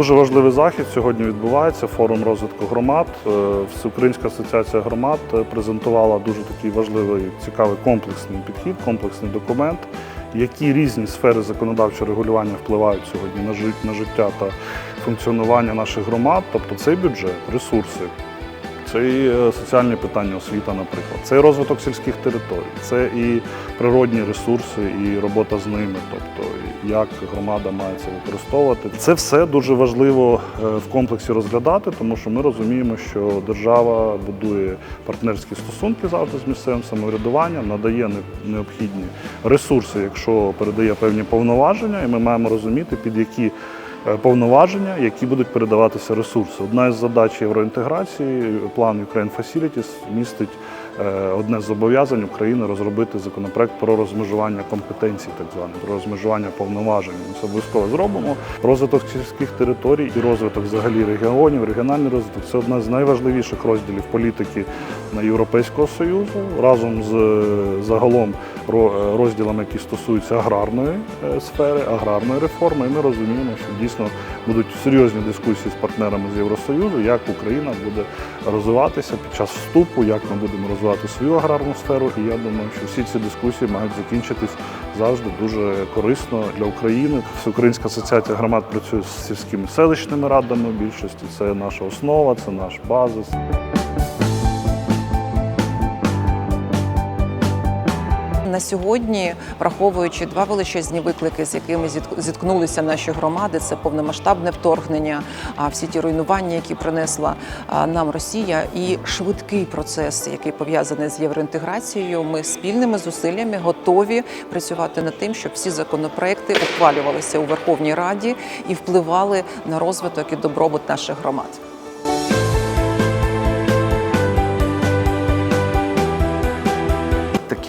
Дуже важливий захід сьогодні відбувається. Форум розвитку громад. Е, Всеукраїнська асоціація громад е, презентувала дуже такий важливий, цікавий комплексний підхід, комплексний документ, які різні сфери законодавчого регулювання впливають сьогодні на жит- на життя та функціонування наших громад. Тобто цей бюджет, ресурси, це і е, соціальні питання, освіта, наприклад, це і розвиток сільських територій, це і природні ресурси, і робота з ними, тобто як громада має це використовувати. Це все дуже важливо е, в комплексі розглядати, тому що ми розуміємо, що держава будує партнерські стосунки завжди з місцевим самоврядуванням, надає необхідні ресурси, якщо передає певні повноваження, і ми маємо розуміти, під які повноваження, які будуть передаватися ресурси. Одна із задач євроінтеграції, план Ukraine Facilities містить е, одне з зобов'язань України розробити законопроект про розмежування компетенцій, так зване, про розмежування повноважень. Ми це обов'язково зробимо. Розвиток сільських територій і розвиток взагалі регіонів, регіональний розвиток це одна з найважливіших розділів політики Європейського Союзу разом з е, загалом ро- е, розділами, які стосуються аграрної е, сфери, аграрної реформи. І ми розуміємо, що дійсно будуть серйозні дискусії з партнерами з Євросоюзу, як Україна буде розвиватися під час вступу, як ми будемо розвивати свою аграрну сферу. І я думаю, що всі ці дискусії мають закінчитись завжди дуже корисно для України. Всеукраїнська асоціація громад працює з сільськими селищними радами більшості. Це наша основа, це наш базис. На сьогодні, враховуючи два величезні виклики, з якими зітк- зіткнулися наші громади, це повномасштабне вторгнення, а всі ті руйнування, які принесла нам Росія, і швидкий процес, який пов'язаний з євроінтеграцією, ми спільними зусиллями готові працювати над тим, щоб всі законопроекти ухвалювалися у Верховній Раді і впливали на розвиток і добробут наших громад.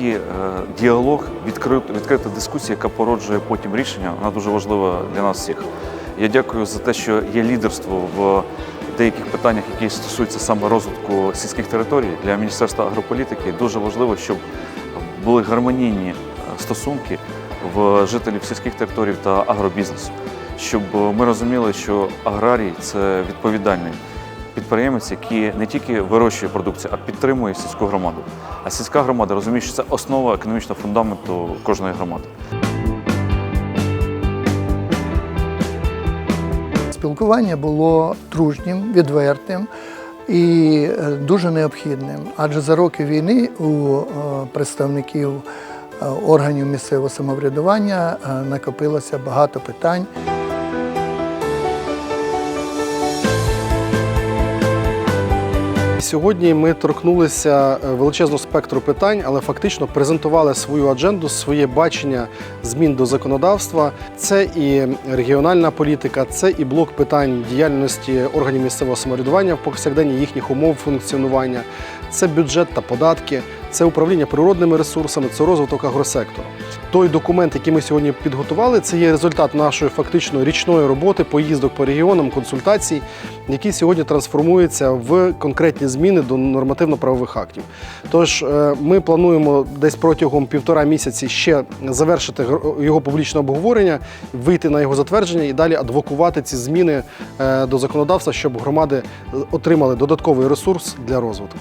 Е, діалог, відкрит, відкрита дискусія, яка породжує потім рішення, вона дуже важлива для нас всіх. Я дякую за те, що є лідерство в деяких питаннях, які стосуються саме розвитку сільських територій. Для Міністерства агрополітики дуже важливо, щоб були гармонійні е, стосунки в жителів сільських територій та агробізнесу, щоб ми розуміли, що аграрій це відповідальний підприємець, який не тільки вирощує продукцію, а підтримує сільську громаду. А сільська громада розуміє, що це основа економічного фундаменту кожної громади. Спілкування було дружнім, відвертим і е, дуже необхідним. Адже за роки війни у е, представників е, органів місцевого самоврядування накопилося багато питань. Сьогодні ми торкнулися е, величезного спектру питань, але фактично презентували свою адженду, своє бачення змін до законодавства. Це і регіональна політика, це і блок питань діяльності органів місцевого самоврядування в повсякденні їхніх умов функціонування, це бюджет та податки, це управління природними ресурсами, це розвиток агросектору. Той документ, який ми сьогодні підготували, це є результат нашої фактично річної роботи, поїздок по регіонам, консультацій, які сьогодні трансформуються в конкретні зміни до нормативно-правових актів. Тож е, ми плануємо десь протягом півтора місяці ще завершити його публічне обговорення, вийти на його затвердження і далі адвокувати ці зміни е, до законодавства, щоб громади е, отримали додатковий ресурс для розвитку.